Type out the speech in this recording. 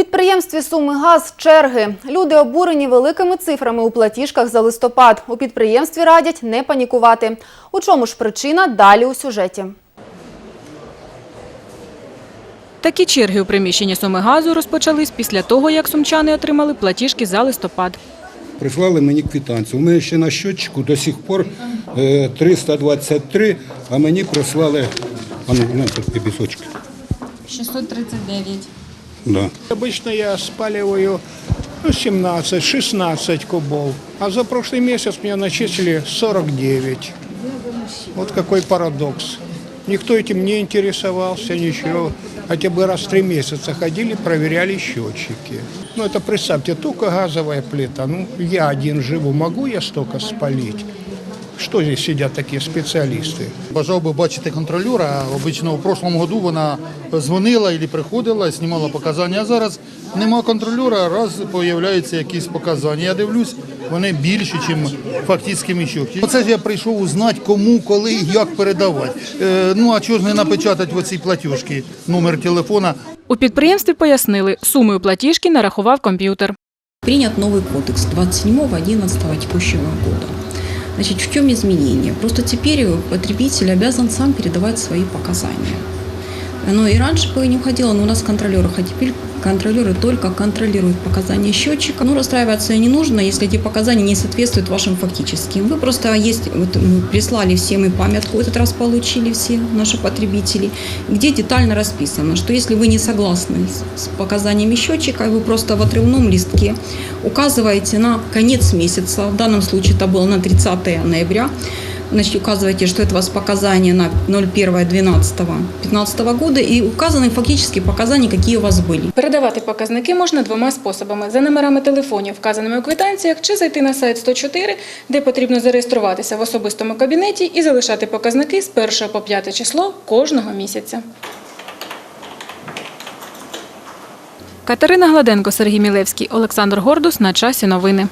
підприємстві «Сумигаз» черги. Люди обурені великими цифрами у платіжках за листопад. У підприємстві радять не панікувати. У чому ж причина – далі у сюжеті. Такі черги у приміщенні Сумигазу розпочались після того, як сумчани отримали платіжки за листопад. Прислали мені квитанцію. У мене ще на щотчику до сих пор е, 323, а мені прислали, а ну, пісочки. 639. Да. Обычно я спаливаю ну, 17-16 кубов, а за прошлый месяц мне начислили 49. Вот какой парадокс. Никто этим не интересовался, ничего. Хотя бы раз в три месяца ходили, проверяли счетчики. Ну это представьте, только газовая плита. Ну я один живу, могу я столько спалить? Что здесь сидят такие специалисты? Бажав би бачити контролера. Обично в прошлому году вона дзвонила і приходила, знімала показання. А зараз нема контролера, раз появляються якісь показання. Я дивлюсь, вони більші, ніж фактично міщук. Оце ж я прийшов узнати, кому, коли і як передавати. Е, ну а чого ж не напечатати в оцій платіжці номер телефона? У підприємстві пояснили, сумою платіжки нарахував комп'ютер. Принят новый кодекс 27.11 текущего года. Значит, в чем изменение? Просто теперь потребитель обязан сам передавать свои показания. Ну и раньше бы не уходило, но у нас в контролерах, а теперь контролеры только контролируют показания счетчика. Ну, расстраиваться не нужно, если эти показания не соответствуют вашим фактическим. Вы просто есть, вот мы прислали всем и памятку этот раз получили все наши потребители, где детально расписано, что если вы не согласны с показаниями счетчика, вы просто в отрывном листке указываете на конец месяца, в данном случае это было на 30 ноября, Значит, указываете, что это у вас показания на 01.12.15 года и указаны фактически показания, какие у вас были. Передавати показники можна двома способами: за номерами телефонів, вказаними у квитанціях, чи зайти на сайт 104, де потрібно зареєструватися в особистому кабінеті і залишати показники з 1 по 5 число кожного місяця. Катерина Гладенко, Сергій Мілевський, Олександр Гордус. На часі новини.